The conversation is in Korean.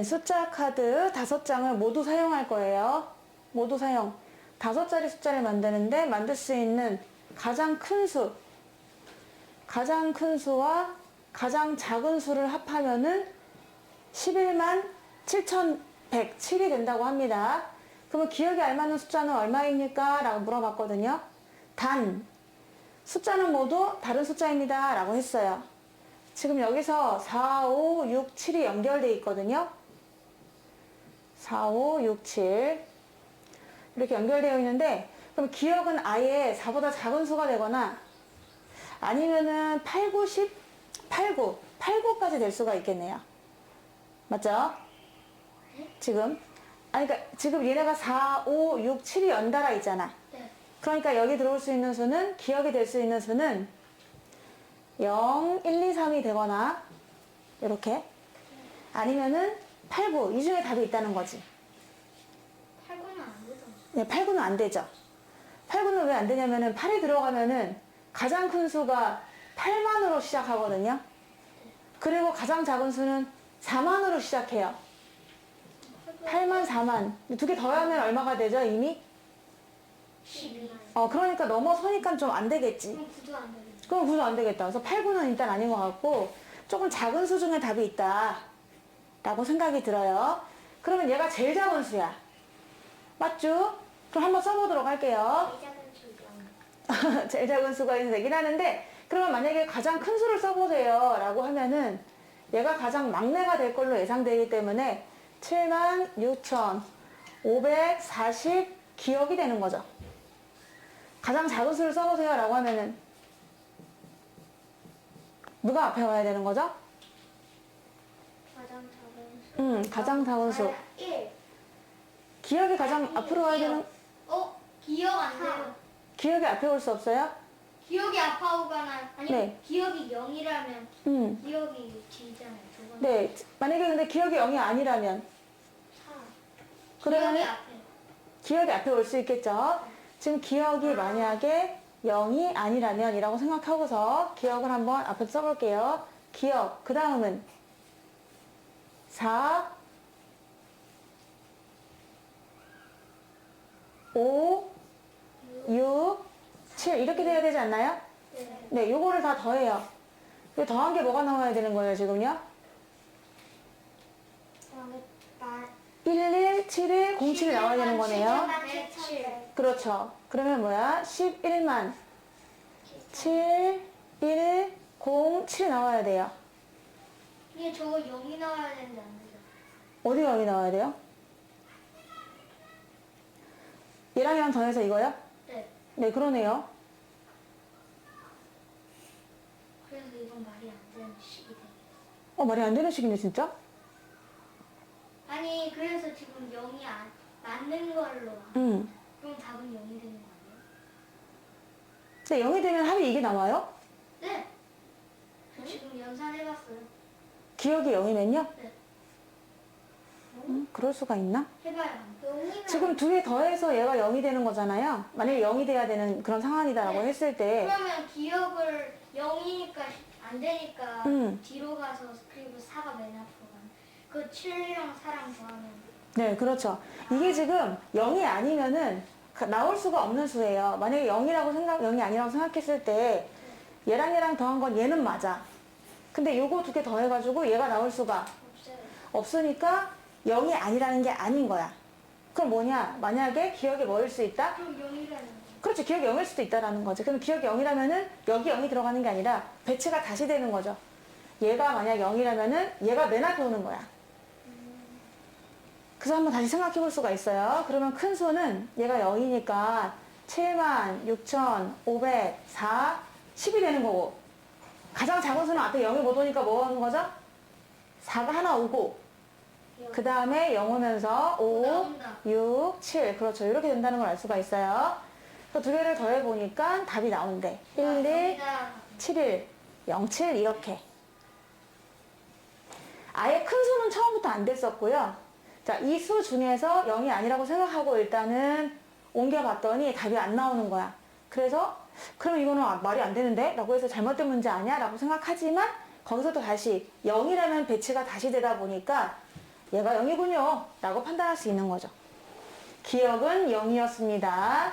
있는 숫자 카드 다섯 장을 모두 사용할 거예요. 모두 사용. 다섯 자리 숫자를 만드는데 만들 수 있는 가장 큰 수, 가장 큰 수와 가장 작은 수를 합하면은 11만 7,107이 된다고 합니다. 그러면 기억에 알맞는 숫자는 얼마입니까? 라고 물어봤거든요. 단, 숫자는 모두 다른 숫자입니다. 라고 했어요. 지금 여기서 4, 5, 6, 7이 연결되어 있거든요. 4, 5, 6, 7. 이렇게 연결되어 있는데, 그럼 기억은 아예 4보다 작은 수가 되거나, 아니면은 8, 9, 10, 8, 9, 8, 9까지 될 수가 있겠네요. 맞죠? 지금. 아니, 그러니까 지금 얘네가 4, 5, 6, 7이 연달아 있잖아. 네. 그러니까 여기 들어올 수 있는 수는, 기억이 될 수 있는 수는 0, 1, 2, 3이 되거나, 이렇게. 아니면은 8, 9, 이 중에 답이 있다는 거지. 8구는 안 되잖아. 네, 8, 9는 안 되죠. 8, 9는 왜 안 되냐면은 8이 들어가면은 가장 큰 수가 8만으로 시작하거든요. 그리고 가장 작은 수는 4만으로 시작해요. 8만, 4만. 두 개 더하면 얼마가 되죠, 이미? 12만. 어, 그러니까 넘어서니까 좀 안 되겠지. 그럼 9도 안 되겠다. 그럼 구도 안 되겠다. 그래서 8, 9는 일단 아닌 것 같고, 조금 작은 수 중에 답이 있다. 라고 생각이 들어요. 그러면 얘가 제일 작은 수야. 맞죠? 그럼 한번 써보도록 할게요. 제일 작은 수가 되긴 하는데, 그러면 만약에 가장 큰 수를 써보세요. 라고 하면은, 얘가 가장 막내가 될 걸로 예상되기 때문에, 7만 6,540 기억이 되는 거죠. 가장 작은 수를 써보세요. 라고 하면은, 누가 앞에 와야 되는 거죠? 가장 작은 수. 음, 가장 작은 수. 아, 1. 기억이 가장 앞으로 와야 되는, 어? 기억 안 돼요. 기억이 앞에 올 수 없어요? 기억이 아파오거나 아니 네. 기억이 0이라면 음. 기억이 길잖아요. 두 번. 네. 만약에 근데 기억이 0이 아니라면, 4. 그러면 기억이 앞에. 기억이 앞에 올 수 있겠죠? 지금 기억이 만약에 0이 아니라면 이라고 생각하고서 기억을 한번 앞에 써볼게요. 기억, 그 다음은 4, 5, 6, 7 이렇게 돼야 되지 않나요? 네. 네, 요거를 다 더해요. 이 더한 게 뭐가 나와야 되는 거예요, 지금요? 그다음에 나 11, 71, 07이 나와야 되는 거네요. 7. 그렇죠. 그러면 뭐야? 11만 7, 1, 0, 7이 나와야 돼요. 이게 저거 0이 나와야 되는데 안 되죠. 어디가 여기 나와야 돼요? 얘랑 얘랑 더해서 이거요? 네. 네, 그러네요. 그래서 이건 말이 안 되는 식이 돼. 어, 말이 안 되는 식인데, 진짜? 아니 그래서 지금 0이 안 맞는 걸로 응. 그럼 답은 0이 되는 거 아니에요? 근데 0이 되면 합이 이게 나와요? 네. 저 지금 연산해봤어요. 기억이 0이면요? 네. 음, 그럴 수가 있나? 해봐요. 0이면 지금 두개 더해서 얘가 0이 되는 거잖아요. 만약에 0이 돼야 되는 그런 상황이다라고 네. 했을 때, 그러면 기억을 0이니까 안 되니까 음. 뒤로 가서 그리고 4가 맨 앞으로 가면 그 7이랑 4랑 더하면 네, 그렇죠. 이게 지금 0이 아니면은 가- 나올 수가 없는 수예요. 만약에 0이라고 생각, 0이 아니라고 생각했을 때 얘랑 얘랑 더한 건 얘는 맞아. 근데 요거 두 개 더 해가지고 얘가 나올 수가. 없으니까 0이 아니라는 게 아닌 거야. 그럼 뭐냐? 만약에 기억이 뭐일 수 있다? 그럼 0이라는 거. 그렇지, 기억이 0일 수도 있다라는 거지. 그럼 기억이 0이라면은 여기 0이 들어가는 게 아니라 배치가 다시 되는 거죠. 얘가 만약 0이라면은 얘가 맨 앞에 오는 거야. 그래서 한번 다시 생각해 볼 수가 있어요. 그러면 큰 수는 얘가 0이니까 7만 6,504, 10이 되는 거고. 가장 작은 수는 앞에 0이 못 오니까 뭐 하는 거죠? 4가 하나 오고, 그 다음에 0 오면서 5, 나온다. 6, 7. 그렇죠. 이렇게 된다는 걸 알 수가 있어요. 그 두 개를 더해보니까 답이 나온대. 1, 1, 여기다 7, 1, 0, 7 이렇게. 아예 큰 수는 처음부터 안 됐었고요. 자, 이 수 중에서 0이 아니라고 생각하고 일단은 옮겨봤더니 답이 안 나오는 거야. 그래서 그럼 이거는 아, 말이 안 되는데? 라고 해서 잘못된 문제 아니야? 라고 생각하지만 거기서 또 다시 0이라는 배치가 다시 되다 보니까 얘가 0이군요. 라고 판단할 수 있는 거죠. 기억은 0이었습니다.